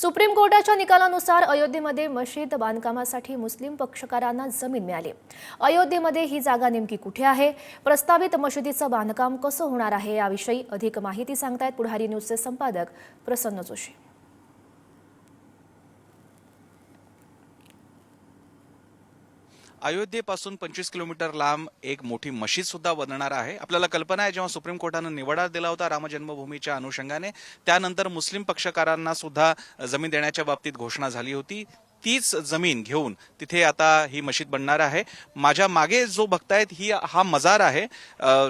Supreme कोर्टाच्या निकालानुसार अयोध्येमध्ये मशीद बांधकामासाठी मुस्लिम पक्षकारांना जमीन मिळाली. अयोध्येमध्ये ही जागा नेमकी कुठे आहे? प्रस्तावित मशिदीचं बांधकाम कसं होणार आहे? याविषयी अधिक माहिती सांगतायत पुढारी न्यूजचे संपादक प्रसन्न जोशी. अयोध्येपासून पंचवीस किलोमीटर लांब एक मोठी मशीद सुद्धा बनणार आहे. आपल्याला कल्पना आहे जेव्हा सुप्रीम कोर्टानं निवडा दिला होता राम जन्मभूमीच्या अनुषंगाने त्यानंतर मुस्लिम पक्षकारांना सुद्धा जमीन देण्याच्या बाबतीत घोषणा झाली होती. तीच जमीन घेऊन तिथे आता ही मशीद बनणार आहे. माझ्या मागे जो बघतायत ही हा मजार आहे.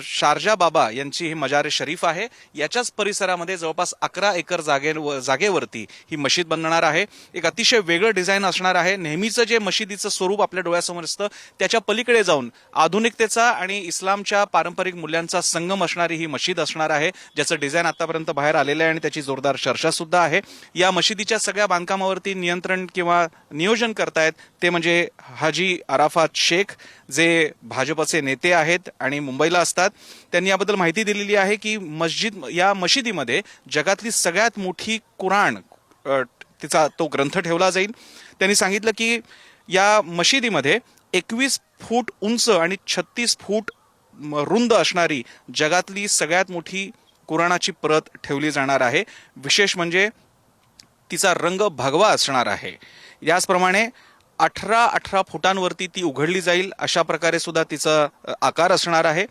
शारजा बाबा यांची ही मजार शरीफ आहे. याच्याच परिसरामध्ये जवळपास अकरा एकर जागे जागेवरती ही मशीद बनणार आहे. एक अतिशय वेगळं डिझाईन असणार आहे. नेहमीचं जे मशिदीचं स्वरूप आपल्या डोळ्यासमोर असतं त्याच्या पलीकडे जाऊन आधुनिकतेचा आणि इस्लामच्या पारंपरिक मूल्यांचा संगम असणारी ही मशीद असणार आहे ज्याचं डिझाईन आतापर्यंत बाहेर आलेलं आहे आणि त्याची जोरदार चर्चा सुद्धा आहे. या मशिदीच्या सगळ्या बांधकामावरती नियंत्रण किंवा नियोजन करतायत ते म्हणजे हाजी अराफात शेख जे भाजपचे नेते आहेत आणि मुंबईला असतात त्यांनी याबद्दल माहिती दिलेली आहे की मस्जिद या मशिदीमध्ये जगातली सगळ्यात मोठी कुराण तिचा तो ग्रंथ ठेवला जाईल. त्यांनी सांगितलं की या मशिदीमध्ये एकवीस फूट उंच आणि छत्तीस फूट रुंद असणारी जगातली सगळ्यात मोठी कुराणाची प्रत ठेवली जाणार आहे. विशेष म्हणजे तिचा रंग भगवा असणार आहे. याचप्रमाणे अठरा अठरा फुटांवरती ती उघडली जाईल अशा प्रकारे सुद्धा तिचा आकार असणार आहे.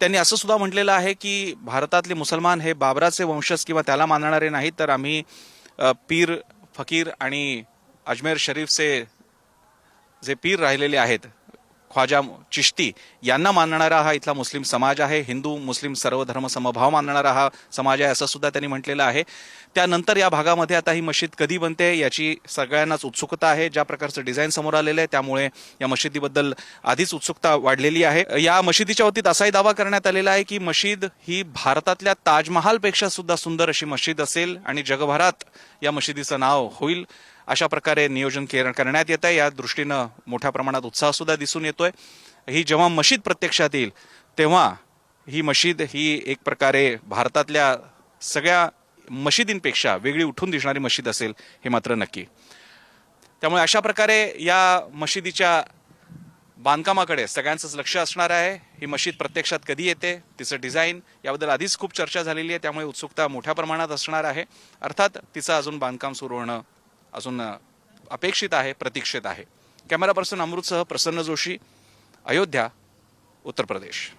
त्यांनी असं सुद्धा म्हटलेलं आहे की भारतातले मुसलमान हे बाबराचे वंशज किंवा त्याला मानणारे नाहीत तर आम्ही पीर फकीर आणि अजमेर शरीफचे जे पीर राहिलेले आहेत ख्वाजा चिश्ती यांना मानणारा हा इथला मुस्लिम समाज आहे. हिंदू मुस्लिम सर्व धर्म समभाव मानणारा हा समाज आहे असं सुद्धा त्यांनी म्हटलेलं आहे. त्यानंतर या भागामध्ये आता ही मशीद कधी बनते याची सगळ्यांनाच उत्सुकता आहे. ज्या प्रकारचं डिझाईन समोर आलेलं आहे त्यामुळे या मशिदीबद्दल आधीच उत्सुकता वाढलेली आहे. या मशिदीच्या वतीत असाही दावा करण्यात आलेला आहे की मशीद ही भारतातल्या ताजमहालपेक्षा सुद्धा सुंदर अशी मशीद असेल आणि जगभरात या मशिदीचं नाव होईल. अशा प्रकारे नियोजन के- करण्यात येत आहे. या दृष्टीनं मोठ्या प्रमाणात उत्साह सुद्धा दिसून येतोय. ही जेव्हा मशीद प्रत्यक्षात येईल तेव्हा ही मशीद ही एक प्रकारे भारतातल्या सगळ्या मशिदींपेक्षा वेगळी उठून दिसणारी मशीद असेल हे मात्र नक्की. त्यामुळे अशा प्रकारे या मशिदीच्या बांधकामाकडे सगळ्यांचंच लक्ष असणार आहे. ही मशीद प्रत्यक्षात कधी येते तिचं डिझाईन याबद्दल आधीच खूप चर्चा झालेली आहे त्यामुळे उत्सुकता मोठ्या प्रमाणात असणार आहे. अर्थात तिचं अजून बांधकाम सुरू होणं अजून अपेक्षित आहे प्रतीक्षित आहे. कॅमेरा पर्सन अमृतसह प्रसन्न जोशी अयोध्या उत्तर प्रदेश.